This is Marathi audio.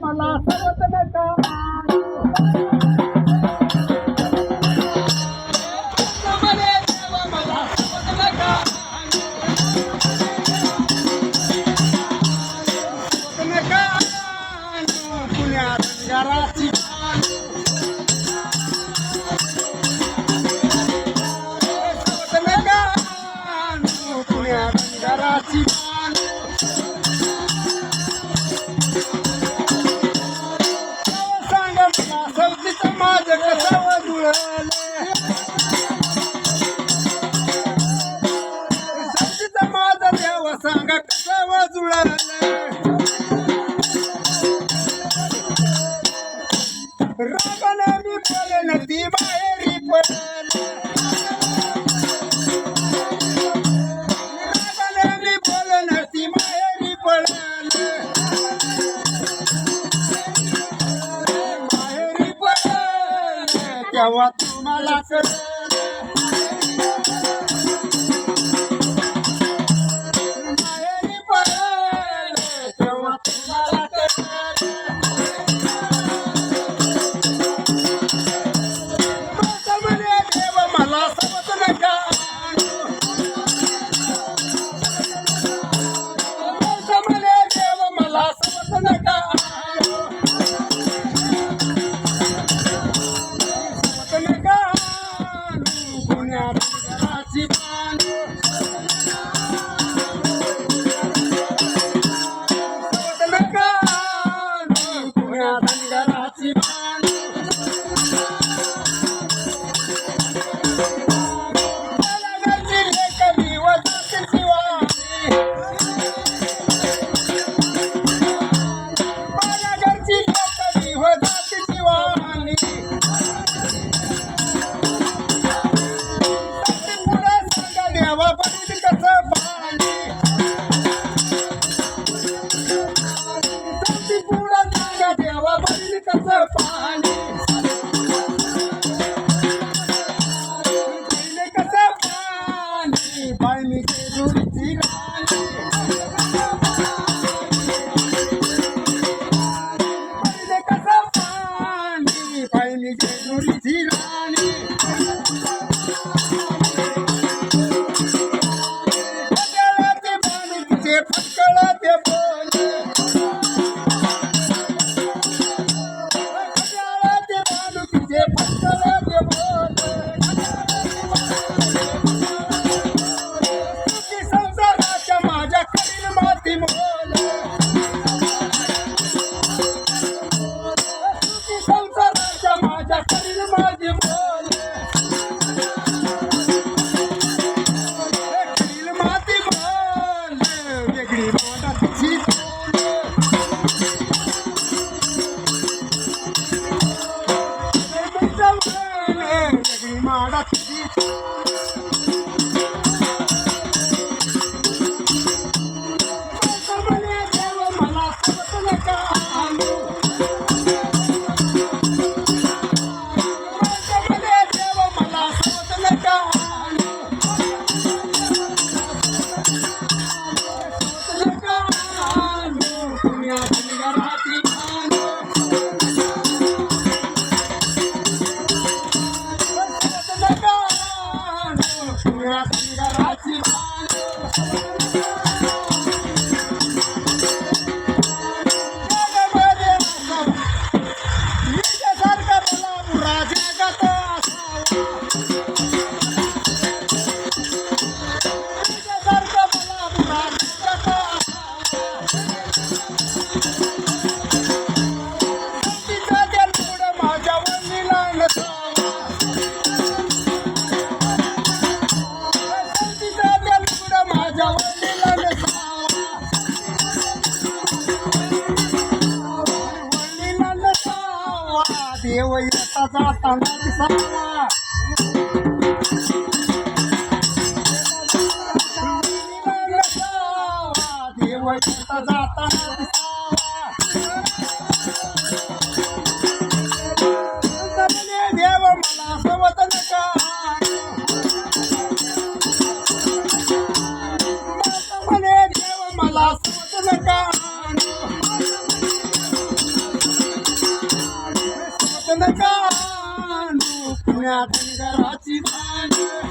么了 तिचा माझा देवा सांगा कसा वाजुळाला रागाला मी पळेल ती बाहेरी पळाला. तेव्हा तुम्हाला कळलं ಮಾಡತ್ತಿದ್ದೀವಿ वैताचा तांदा दिसावा देव जाताना दिसावा देव मला समत divine